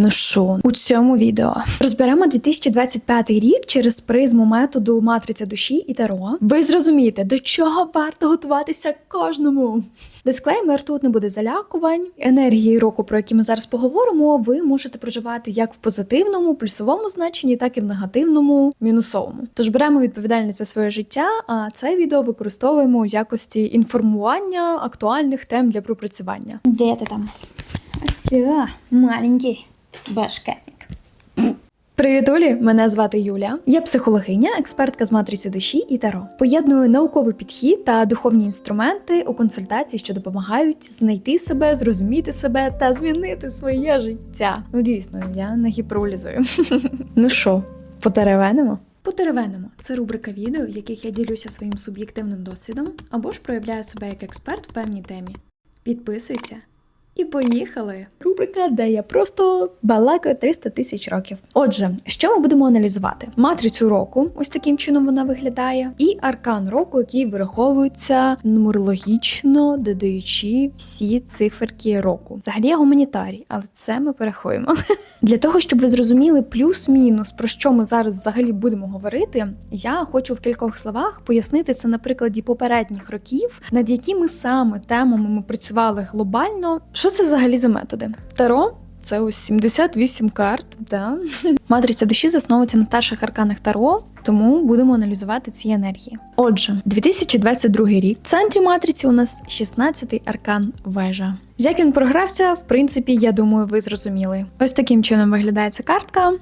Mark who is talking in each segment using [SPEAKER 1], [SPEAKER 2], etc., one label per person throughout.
[SPEAKER 1] Ну що, у цьому відео розберемо 2025 рік через призму методу матриця душі і таро. Ви зрозумієте, до чого варто готуватися кожному. Дисклеймер тут не буде залякувань. Енергії року, про які ми зараз поговоримо, ви можете проживати як в позитивному, плюсовому значенні, так і в негативному, мінусовому. Тож беремо відповідальність за своє життя, а це відео використовуємо у якості інформування актуальних тем для пропрацювання.
[SPEAKER 2] Де ти там? Все, маленький башкетник.
[SPEAKER 1] Привіт, Улі! Мене звати Юля. Я психологиня, експертка з матриці душі і таро. Поєдную науковий підхід та духовні інструменти у консультації, що допомагають знайти себе, зрозуміти себе та змінити своє життя. Ну дійсно, я не гіперолізую. ну що, потеревенимо? Потеревенимо це рубрика відео, в яких я ділюся своїм суб'єктивним досвідом або ж проявляю себе як експерт в певній темі. Підписуйся. І поїхали. Рубрика, де я просто балакаю 300 тисяч років. Отже, що ми будемо аналізувати? Матрицю року, ось таким чином вона виглядає, і аркан року, який вираховується нумерологічно, додаючи всі циферки року. Взагалі я гуманітарій, але це ми переховуємо. Для того, щоб ви зрозуміли плюс-мінус, про що ми зараз взагалі будемо говорити, я хочу в кількох словах пояснити це на прикладі попередніх років, над якими саме темами ми працювали глобально. Що це взагалі за методи? Таро. Це ось 78 карт, да. Матриця душі засновується на старших арканах Таро, тому будемо аналізувати ці енергії. Отже, 2022 рік в центрі матриці у нас 16-й аркан вежа. Як він програвся, в принципі, я думаю, ви зрозуміли. Ось таким чином виглядає ця картка.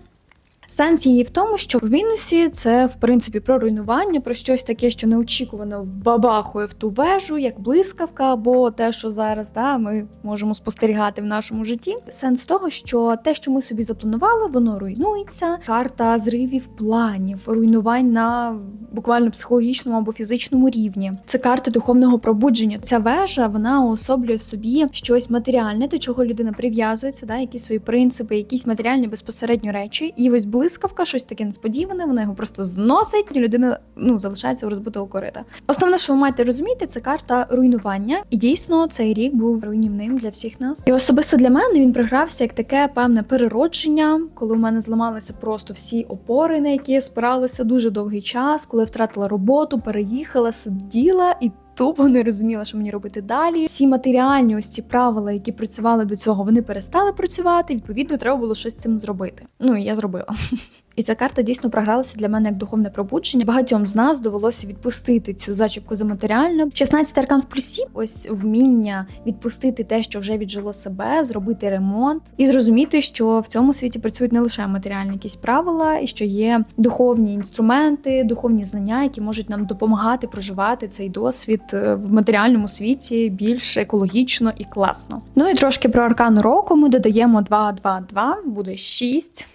[SPEAKER 1] Сенс її в тому, що в мінусі це в принципі про руйнування, про щось таке, що неочікувано вбабахує в ту вежу, як блискавка, або те, що зараз да, ми можемо спостерігати в нашому житті. Сенс того, що те, що ми собі запланували, воно руйнується. Карта зривів планів, руйнувань на буквально психологічному або фізичному рівні. Це карта духовного пробудження. Ця вежа вона уособлює в собі щось матеріальне, до чого людина прив'язується, да, якісь свої принципи, якісь матеріальні безпосередньо речі. І ось блискавка, щось таке несподіване, вона його просто зносить, і людина ну залишається у розбитого корита. Основне, що ви маєте розуміти, це карта руйнування, і дійсно цей рік був руйнівним для всіх нас. І особисто для мене він програвся як таке певне переродження, коли у мене зламалися просто всі опори, на які я спиралася дуже довгий час, коли я втратила роботу, переїхала, сиділа і. Тупо не розуміла, що мені робити далі. Всі матеріальні ось ці правила, які працювали до цього, вони перестали працювати. Відповідно, треба було щось з цим зробити. Ну і я зробила. І ця карта дійсно програлася для мене як духовне пробудження. Багатьом з нас довелося відпустити цю зачіпку за матеріальне. 16 аркан в плюсі, ось вміння відпустити те, що вже віджило себе, зробити ремонт і зрозуміти, що в цьому світі працюють не лише матеріальні якісь правила, і що є духовні інструменти, духовні знання, які можуть нам допомагати проживати цей досвід е, в матеріальному світі більш екологічно і класно. Ну і трошки про аркан року ми додаємо 2, 2, 2, буде 6.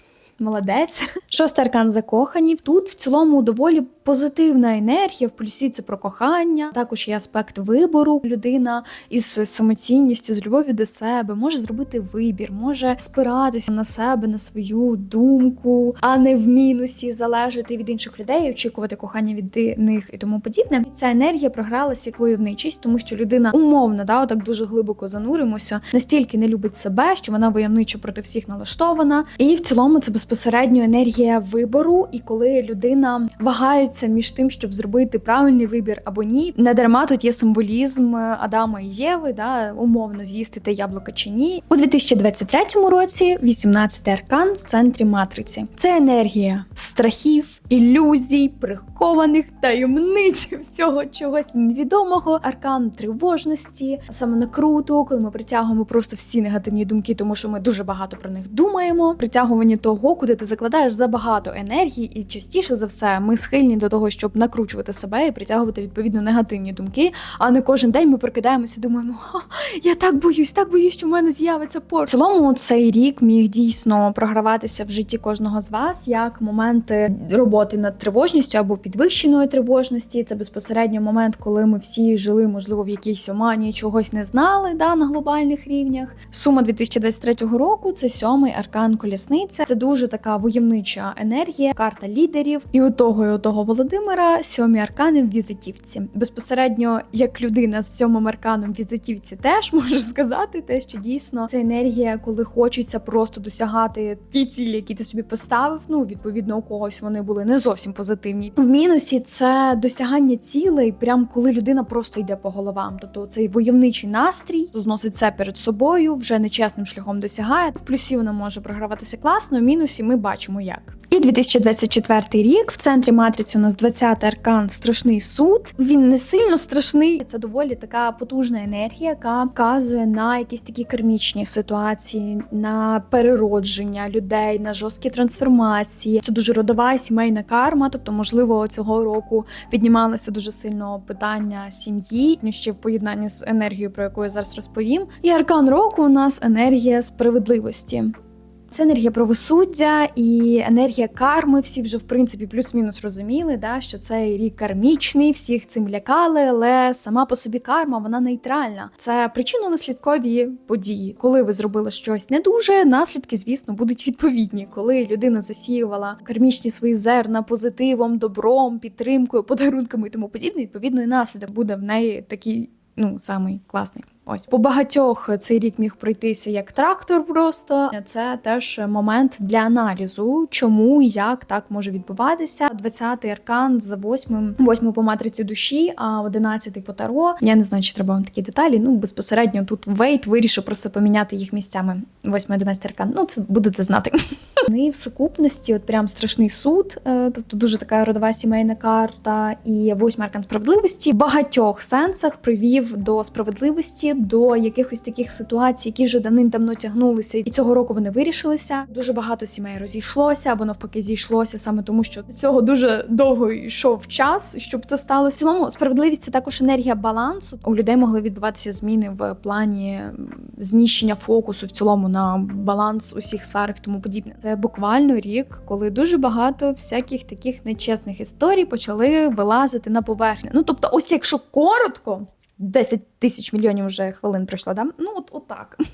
[SPEAKER 1] Молодець. Шостий аркан закохані. Тут в цілому доволі позитивна енергія. В плюсі це про кохання. Також є аспект вибору. Людина із самоцінністю, з любов'ю до себе може зробити вибір, може спиратися на себе, на свою думку, а не в мінусі залежати від інших людей, очікувати кохання від них і тому подібне. І ця енергія програлася як войовничість, тому що людина умовно да, отак дуже глибоко зануримося, настільки не любить себе, що вона войовничо проти всіх налаштована. І в цілому це безпосередньо енергія вибору. І коли людина вагається між тим, щоб зробити правильний вибір або ні, не дарма тут є символізм Адама і Єви, да, умовно з'їсти те яблуко чи ні. У 2023 році 18 аркан в центрі матриці. Це енергія страхів, ілюзій, прихованих таємниць, всього чогось невідомого, аркан тривожності, саме накруту, коли ми притягуємо просто всі негативні думки, тому що ми дуже багато про них думаємо. Притягування того, куди ти закладаєш забагато енергії, і частіше за все ми схильні до того, щоб накручувати себе і притягувати відповідно негативні думки. А не кожен день ми прокидаємося, і думаємо, я так боюсь, так боюсь, що в мене з'явиться пор. В цілому цей рік міг дійсно програватися в житті кожного з вас як моменти роботи над тривожністю або підвищеної тривожності. Це безпосередньо момент, коли ми всі жили, можливо, в якійсь омані, чогось не знали да, на глобальних рівнях. Сума 2023 року це сьомий аркан колісниця. Це дуже така войовнича енергія, карта лідерів. І у того, і у того Володимира сьомі аркани в візитівці. Безпосередньо, як людина з сьомим арканом в візитівці, теж можу сказати те, що дійсно це енергія, коли хочеться просто досягати ті цілі, які ти собі поставив. Ну відповідно, у когось вони були не зовсім позитивні. В мінусі це досягання цілей, прям коли людина просто йде по головам. Тобто цей войовничий настрій зносить це перед собою, вже нечесним шляхом досягає. В плюсі вона може програватися класно, в мінусі ми бачимо як. І 2024 рік в центрі матриці у нас 20 аркан страшний суд. Він не сильно страшний. Це доволі така потужна енергія, яка вказує на якісь такі кармічні ситуації, на переродження людей, на жорсткі трансформації. Це дуже родова сімейна карма. Тобто, можливо, цього року піднімалося дуже сильно питання сім'ї, ну, ще в поєднанні з енергією, про яку я зараз розповім. І аркан року у нас енергія справедливості. Це енергія правосуддя і енергія карми. Всі вже в принципі плюс-мінус розуміли, да, що цей рік кармічний, всіх цим лякали, але сама по собі карма вона нейтральна. Це причинно-наслідкові події. Коли ви зробили щось не дуже, наслідки, звісно, будуть відповідні. Коли людина засіювала кармічні свої зерна позитивом, добром, підтримкою, подарунками і тому подібне, відповідно, і наслідок буде в неї такий. Ну, самий класний. Ось по багатьох цей рік міг пройтися як трактор. Просто це теж момент для аналізу, чому і як так може відбуватися. 20-й аркан з 8 8 по матриці душі, а 11-й по таро. Я не знаю, чи треба вам такі деталі. Ну безпосередньо тут Вейт вирішив просто поміняти їх місцями. 8-11 аркан. Ну це будете знати. Вони в сукупності, от прям страшний суд, е, тобто дуже така родова сімейна карта, і восьмий аркан справедливості в багатьох сенсах привів до справедливості, до якихось таких ситуацій, які вже давним-давно тягнулися, і цього року вони вирішилися. Дуже багато сімей розійшлося або навпаки зійшлося саме тому, що цього дуже довго йшов час, щоб це сталося. В цілому справедливість це також енергія балансу. У людей могли відбуватися зміни в плані зміщення фокусу в цілому на баланс усіх сферах, тому подібне. Це буквально рік, коли дуже багато всяких таких нечесних історій почали вилазити на поверхню. Ну тобто, ось якщо коротко. 10 тисяч мільйонів вже хвилин пройшло, да? Ну от отак.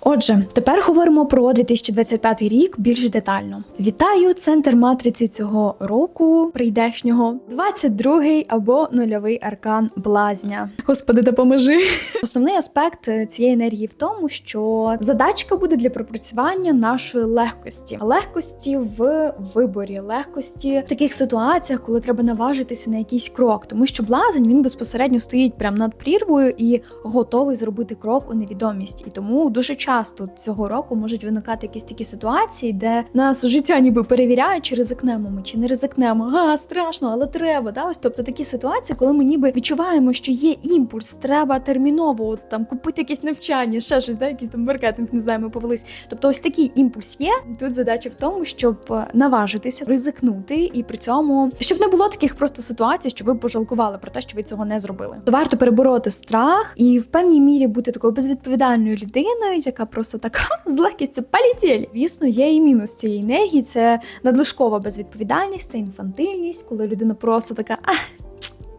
[SPEAKER 1] Отже, тепер говоримо про 2025 рік більш детально. Вітаю центр матриці цього року, прийдешнього 22-й або нульовий аркан блазня. Господи, допоможи. Основний аспект е, цієї енергії в тому, що задачка буде для пропрацювання нашої легкості, легкості в виборі, легкості в таких ситуаціях, коли треба наважитися на якийсь крок, тому що блазень він безпосередньо стоїть прямо над прірвою і готовий зробити крок у невідомість. І тому дуже часто цього року можуть виникати якісь такі ситуації, де нас життя ніби перевіряє, чи ризикнемо ми, чи не ризикнемо. А страшно, але треба. Да? Ось тобто такі ситуації, коли ми ніби відчуваємо, що є імпульс, треба терміново от, там купити якесь навчання, ще щось, да? якийсь там маркетинг, не знаю, ми повелись. Тобто, ось такий імпульс є. Тут задача в тому, щоб е, наважитися, ризикнути, і при цьому щоб не було таких просто ситуацій, що ви пожалкували про те, що ви цього не зробили. Варто перебороти страх і в певній мірі бути такою безвідповідальною людиною, яка просто така з легкістю полетіли. Звісно, є і мінус цієї енергії. Це надлишкова безвідповідальність, це інфантильність, коли людина просто така. «Ах,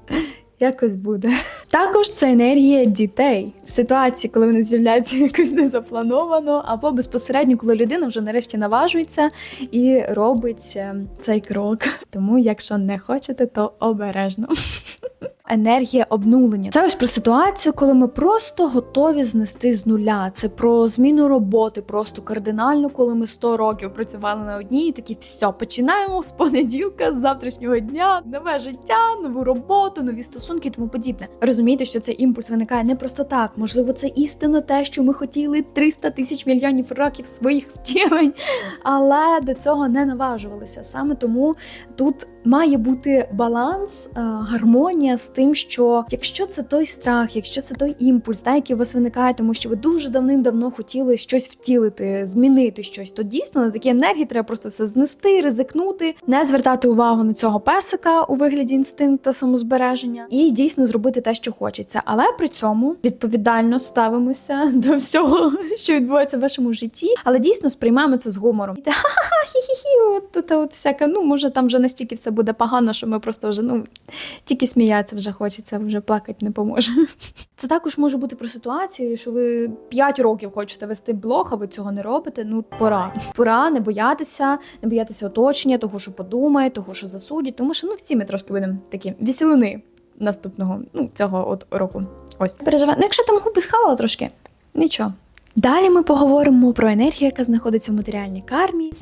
[SPEAKER 1] Якось буде. Також це енергія дітей. Ситуації, коли вони з'являються якось незаплановано, або безпосередньо, коли людина вже нарешті наважується і робить е, цей крок. Тому, якщо не хочете, то обережно. Енергія обнулення. Це ось про ситуацію, коли ми просто готові знести з нуля. Це про зміну роботи, просто кардинально, коли ми 100 років працювали на одній, і такі все, починаємо з понеділка, з завтрашнього дня, нове життя, нову роботу, нові стосунки і тому подібне. Розумієте, що цей імпульс виникає не просто так. Можливо, це істинно те, що ми хотіли 300 тисяч мільйонів років своїх втілень, але до цього не наважувалися. Саме тому тут має бути баланс, е, гармонія з тим, що якщо це той страх, якщо це той імпульс, да, який у вас виникає, тому що ви дуже давним-давно хотіли щось втілити, змінити щось, то дійсно на такі енергії треба просто все знести, ризикнути, не звертати увагу на цього песика у вигляді інстинкта самозбереження і дійсно зробити те, що хочеться. Але при цьому відповідально ставимося до всього, що відбувається в вашому житті, але дійсно сприймаємо це з гумором. Ха-ха, хі-хі-хі, от, от, от всяке. Ну, може, там вже настільки все буде погано, що ми просто вже ну тільки сміятися вже хочеться, вже плакати не поможе. Це також може бути про ситуації, що ви 5 років хочете вести блог, а ви цього не робите. Ну, пора. Пора не боятися, не боятися оточення, того, що подумає, того, що засудять. Тому що ну всі ми трошки будемо такі веселини наступного, ну, цього от року. Ось. Переживай. Ну, якщо там губи схавала трошки, нічого. Далі ми поговоримо про енергію, яка знаходиться в матеріальній кармі.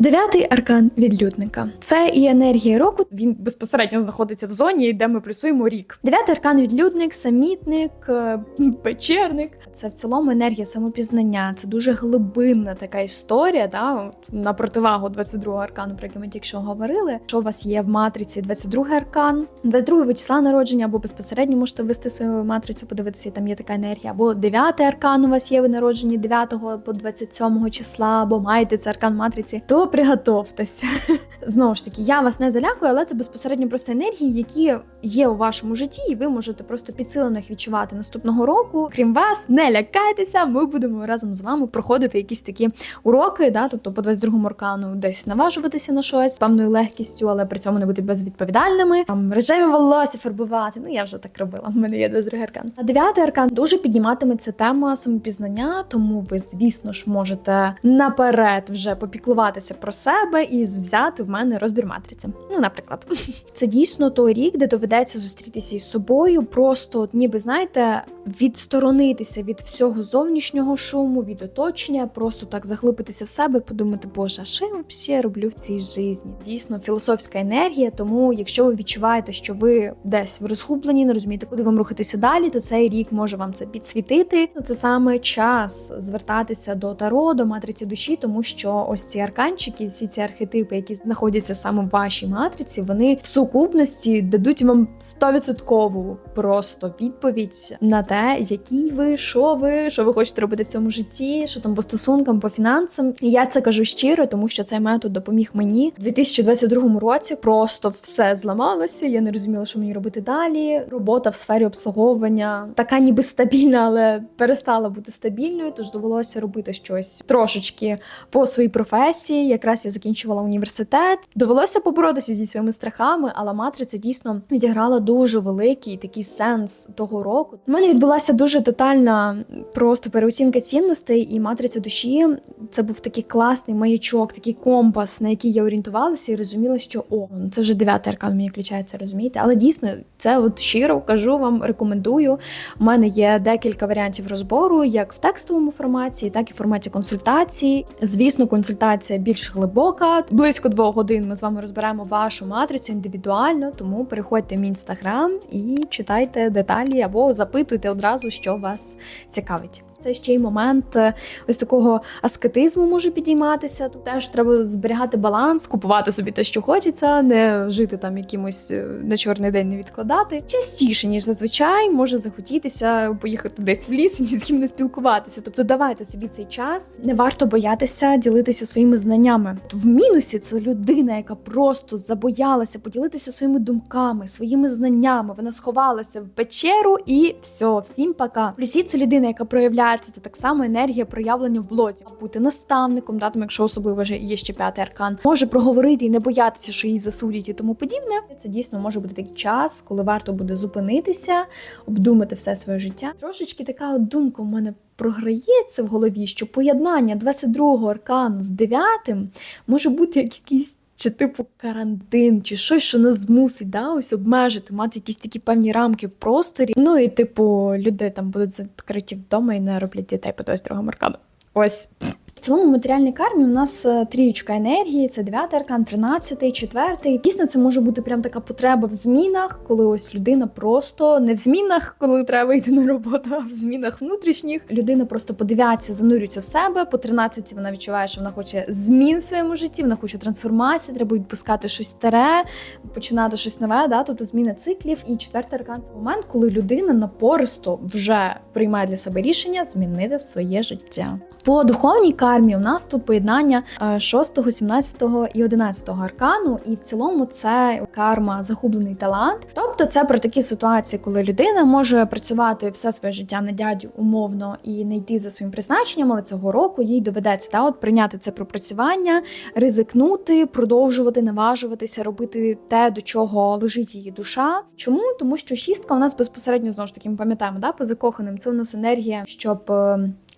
[SPEAKER 1] Дев'ятий аркан відлюдника. Це і енергія року. Він безпосередньо знаходиться в зоні, де ми плюсуємо рік. Дев'ятий аркан відлюдник, самітник, е, печерник. Це в цілому енергія самопізнання. Це дуже глибинна така історія. Да? На противагу 22-го аркану, про який ми тільки що говорили. Що у вас є в матриці 22-й аркан, 22-го числа народження, або безпосередньо можете ввести свою матрицю, подивитися, там є така енергія. Або 9-й аркан у вас є ви народжені 9 по 27 числа, або маєте це аркан матриці, то приготовтеся. Знову ж таки, я вас не залякую, але це безпосередньо просто енергії, які є у вашому житті, і ви можете просто підсилено їх відчувати наступного року. Крім вас, не лякайтеся, ми будемо разом з вами проходити якісь такі уроки, да, тобто по 22 аркану десь наважуватися на щось з певною легкістю, але при цьому не бути безвідповідальними. Там рожеві волосся фарбувати. Ну я вже так робила. В мене є 22 аркан. А дев'ятий аркан дуже підніматиметься тема самопізнання, тому ви, звісно ж, можете наперед вже попіклуватися про себе і взяти в мене розбір матриці. Ну, наприклад, це дійсно той рік, де доведеться зустрітися із собою, просто ніби знаєте, відсторонитися від всього зовнішнього шуму, від оточення, просто так заглибитися в себе, подумати, боже, а що я взагалі роблю в цій житті? Дійсно, філософська енергія. Тому, якщо ви відчуваєте, що ви десь в розгубленні, не розумієте, куди вам рухатися далі, то цей рік може вам це підсвітити. Ну, Це саме час звертатися до таро, до матриці душі, тому що ось ці арканчики, всі ці архетипи, які знаходяться саме в вашій матриці, вони в сукупності дадуть вам 100% просто відповідь на те, які ви, що ви, що ви хочете робити в цьому житті, що там по стосункам, по фінансам. І я це кажу щиро, тому що цей метод допоміг мені У 2022 році. Просто все зламалося. Я не розуміла, що мені робити далі. Робота в сфері обслуговування така, ніби стабільна, але перестала бути стабільною. Тож довелося робити щось трошечки по своїй професії. Якраз я закінчувала університет. Довелося поборотися зі своїми страхами, але матриця дійсно відіграла дуже великий такий сенс того року. У мене відбулася дуже тотальна просто переоцінка цінностей, і матриця душі це був такий класний маячок, такий компас, на який я орієнтувалася і розуміла, що о, ну, це вже дев'ятий аркан мені включається, розумієте? Але дійсно, це от щиро кажу вам, рекомендую. У мене є декілька варіантів розбору, як в текстовому форматі, так і в форматі консультації. Звісно, консультація більш глибока. Близько двох годин ми з вами розберемо вашу матрицю індивідуально, тому переходьте мій інстаграм і читайте деталі або запитуйте одразу, що вас цікавить. Це ще й момент е, ось такого аскетизму може підійматися. Тут теж треба зберігати баланс, купувати собі те, що хочеться, не жити там якимось е, на чорний день не відкладати. Частіше, ніж зазвичай, може захотітися поїхати десь в ліс і ні з ким не спілкуватися. Тобто давайте собі цей час. Не варто боятися ділитися своїми знаннями. В мінусі це людина, яка просто забоялася поділитися своїми думками, своїми знаннями. Вона сховалася в печеру і все, всім пока. Плюсі це людина, яка проявляється. Це так само енергія проявлення в блозі. Бути наставником, да, там, якщо особливо вже є ще п'ятий аркан, може проговорити і не боятися, що її засудять і тому подібне. Це дійсно може бути такий час, коли варто буде зупинитися, обдумати все своє життя. Трошечки така от думка у мене. Програється в голові, що поєднання 22-го аркану з 9-м може бути як якийсь чи типу карантин, чи щось, що нас змусить да, ось обмежити, мати якісь такі певні рамки в просторі. Ну і типу, люди там будуть закриті вдома і не роблять дітей по 22 маркаду. Ось. В цілому матеріальній кармі у нас е, трієчка енергії, це 9 аркан, 13, 4. Дійсно, це може бути прям така потреба в змінах, коли ось людина просто не в змінах, коли треба йти на роботу, а в змінах внутрішніх. Людина просто по 9 занурюється в себе. По 13 вона відчуває, що вона хоче змін в своєму житті, вона хоче трансформації, треба відпускати щось старе, починати щось нове, да, тобто зміна циклів. І четвертий аркан це момент, коли людина напористо вже приймає для себе рішення змінити своє життя. По духовній кармі у нас тут поєднання 6, 17 і 11 аркану, і в цілому це карма загублений талант. Тобто це про такі ситуації, коли людина може працювати все своє життя на дядю умовно і не йти за своїм призначенням, але цього року їй доведеться та, от прийняти це пропрацювання, ризикнути, продовжувати, наважуватися, робити те, до чого лежить її душа. Чому? Тому що шістка у нас безпосередньо знову ж таки ми пам'ятаємо, да, по закоханим. Це у нас енергія, щоб.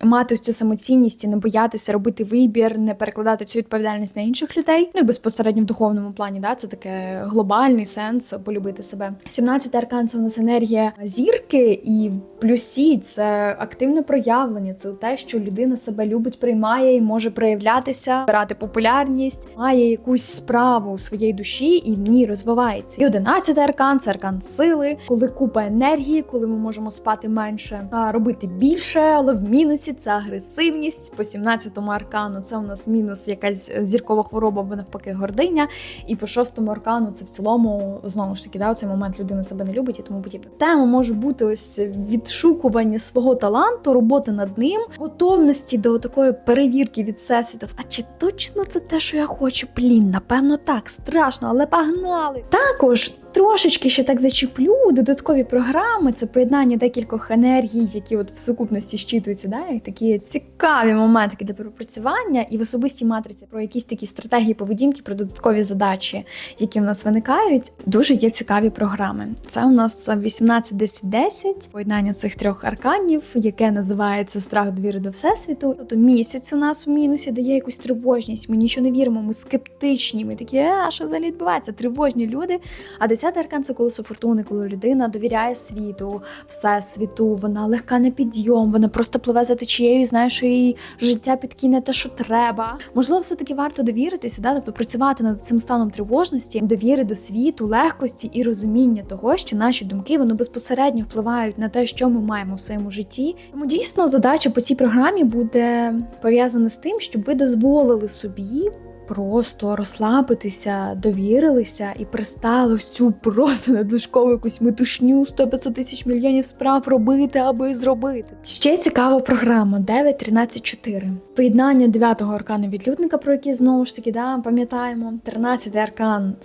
[SPEAKER 1] Мати цю самоцінність і не боятися робити вибір, не перекладати цю відповідальність на інших людей. Ну і безпосередньо в духовному плані, да, це таке глобальний сенс полюбити себе. 17 аркан це у нас енергія зірки, і в плюсі це активне проявлення. Це те, що людина себе любить, приймає і може проявлятися, брати популярність, має якусь справу у своїй душі і в ній розвивається. І 11 аркан це аркан сили, коли купа енергії, коли ми можемо спати менше, а робити більше, але в мінусі це агресивність. По 17-му аркану це у нас мінус якась зіркова хвороба, або навпаки гординя. І по шостому аркану це в цілому знову ж таки да, цей момент людина себе не любить і тому подібне. Тема може бути ось відшукування свого таланту, роботи над ним, готовності до такої перевірки від всесвітів. А чи точно це те, що я хочу? Блін, напевно, так страшно, але погнали. Також трошечки ще так зачіплю додаткові програми. Це поєднання декількох енергій, які от в сукупності щитуються, да, як такі цікаві моменти для пропрацювання, і в особистій матриці про якісь такі стратегії поведінки, про додаткові задачі, які в нас виникають. Дуже є цікаві програми. Це у нас 18-10-10, поєднання цих трьох арканів, яке називається страх довіри до всесвіту. Тобто місяць у нас в мінусі дає якусь тривожність. Ми нічого не віримо, ми скептичні. Ми такі, а що взагалі відбувається? Тривожні люди. А десятий аркан це колесо фортуни, коли людина довіряє світу, всесвіту, вона легка на підйом, вона просто пливе за течією і знає, що її життя підкине те, що треба. Можливо, все-таки варто довіритися, да? тобто працювати над цим станом тривожності, довіри до світу, легкості і розуміння того, що наші думки вони безпосередньо впливають на те, що ми маємо в своєму житті. Тому дійсно задача по цій програмі буде пов'язана з тим, щоб ви дозволили собі просто розслабитися, довірилися і перестали ось цю просто надлишкову якусь метушню 100-500 тисяч мільйонів справ робити, аби зробити. Ще цікава програма 9.13.4. Поєднання 9-го аркану відлюдника, про який знову ж таки да, пам'ятаємо. 13-й аркан.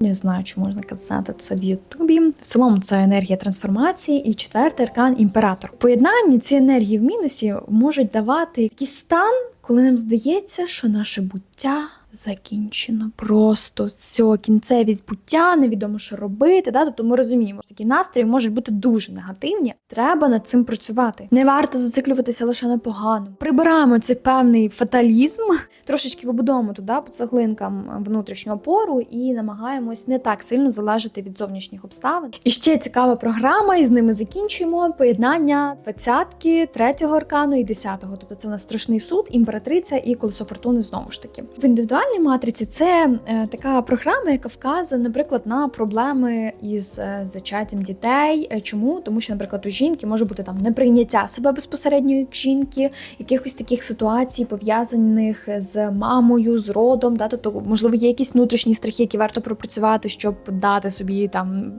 [SPEAKER 1] Не знаю, чи можна казати це в Ютубі. В цілому це енергія трансформації і четвертий аркан імператор. В поєднанні ці енергії в мінусі можуть давати якийсь стан, коли нам здається, що наше буття закінчено. Просто все, кінцевість буття, невідомо, що робити. Да? Тобто ми розуміємо, що такі настрої можуть бути дуже негативні. Треба над цим працювати. Не варто зациклюватися лише на поганому. Прибираємо цей певний фаталізм, трошечки вибудовуємо туди по цеглинкам внутрішню опору і намагаємось не так сильно залежати від зовнішніх обставин. І ще цікава програма, і з ними закінчуємо поєднання двадцятки, третього аркану і десятого. Тобто це у нас страшний суд, імператриця і колесо фортуни знову ж таки. В індивідуальній матриці це е, така програма, яка вказує, наприклад, на проблеми із е, зачаттям дітей. Е, Чому? Тому що, наприклад, у жінки може бути там неприйняття себе безпосередньо як жінки, якихось таких ситуацій, пов'язаних з мамою, з родом. Да? Тобто, можливо, є якісь внутрішні страхи, які варто пропрацювати, щоб дати собі там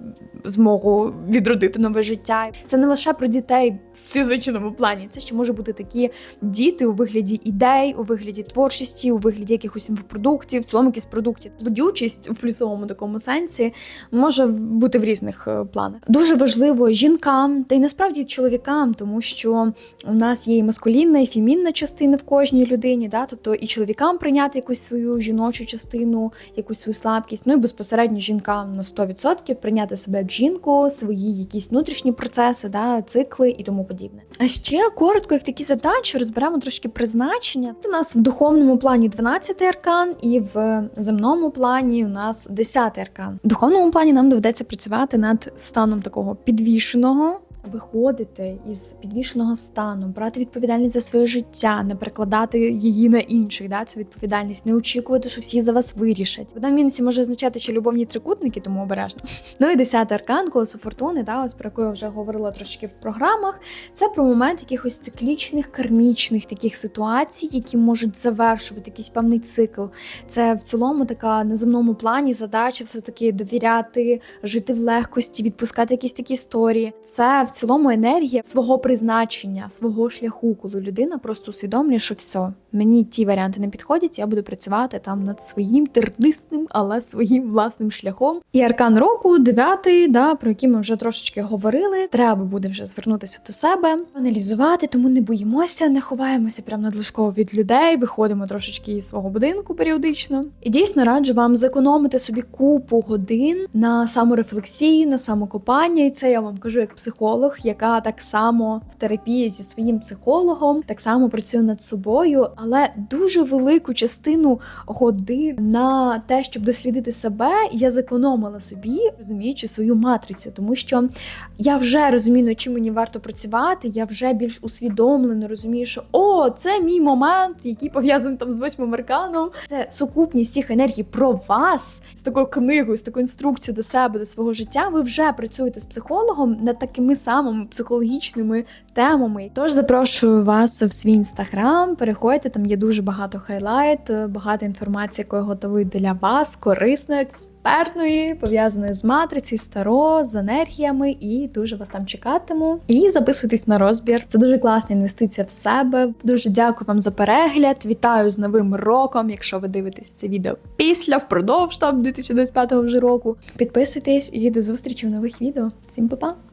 [SPEAKER 1] змогу відродити нове життя. Це не лише про дітей в фізичному плані, це ще може бути такі діти у вигляді ідей, у вигляді творчості, у вигляді якихось інфопродуктів, в цілому якісь продуктів. Плодючість в плюсовому такому сенсі може бути в різних е, планах. Дуже важливо жінкам, та й насправді чоловікам, тому що у нас є і маскулінна, і фемінна частина в кожній людині, да? тобто і чоловікам прийняти якусь свою жіночу частину, якусь свою слабкість, ну і безпосередньо жінкам на 100% прийняти себе як жінку, свої якісь внутрішні процеси, да, цикли і тому подібне. А ще коротко, як такі задачі, розберемо трошки призначення. У нас в духовному плані 12 аркан, і в земному плані у нас 10 аркан. В духовному плані нам доведеться працювати над станом такого підвішеного. Виходити із підвішеного стану, брати відповідальність за своє життя, не перекладати її на інших, да, цю відповідальність, не очікувати, що всі за вас вирішать. Вода в мінусі може означати ще любовні трикутники, тому обережно. Ну і десятий аркан, колесо фортуни, да, ось про яку я вже говорила трошки в програмах. Це про момент якихось циклічних, кармічних таких ситуацій, які можуть завершувати якийсь певний цикл. Це в цілому така на земному плані задача все таки довіряти, жити в легкості, відпускати якісь такі історії. Це в цілому енергія свого призначення, свого шляху, коли людина просто усвідомлює, що все, мені ті варіанти не підходять, я буду працювати там над своїм тернистим, але своїм власним шляхом. І аркан року, дев'ятий, да, про який ми вже трошечки говорили. Треба буде вже звернутися до себе, аналізувати, тому не боїмося, не ховаємося прямо надлишково від людей, виходимо трошечки із свого будинку періодично. І дійсно раджу вам зекономити собі купу годин на саморефлексії, на самокопання. І це я вам кажу як психолог, яка так само в терапії зі своїм психологом так само працює над собою, але дуже велику частину годин на те, щоб дослідити себе, я зекономила собі, розуміючи свою матрицю, тому що я вже розумію, над чим мені варто працювати. Я вже більш усвідомлено розумію, що о, це мій момент, який пов'язаний там з восьмим арканом. Це сукупність всіх енергій про вас з такою книгою, з такою інструкцією до себе, до свого життя. Ви вже працюєте з психологом над такими самими психологічними темами. Тож запрошую вас в свій інстаграм. Переходьте, там є дуже багато хайлайт, багато інформації, якої готовий для вас, корисної, експертної, пов'язаної з матрицею, з таро, з енергіями, і дуже вас там чекатиму. І записуйтесь на розбір. Це дуже класна інвестиція в себе. Дуже дякую вам за перегляд. Вітаю з новим роком. Якщо ви дивитесь це відео після, впродовж там 2025 вже року. Підписуйтесь і до зустрічі в нових відео. Всім па-па!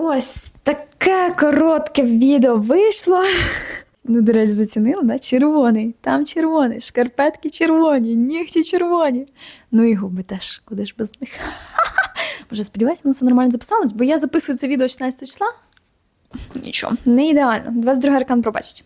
[SPEAKER 1] Ось таке коротке відео вийшло. Ну, до речі, зацінила, да? Червоний. Там червоний, шкарпетки червоні, нігті червоні. Ну і губи теж, куди ж без них. Може, сподіваюся, воно все нормально записалось, бо я записую це відео 16 числа. Нічого, не ідеально. 22 аркан пробачить.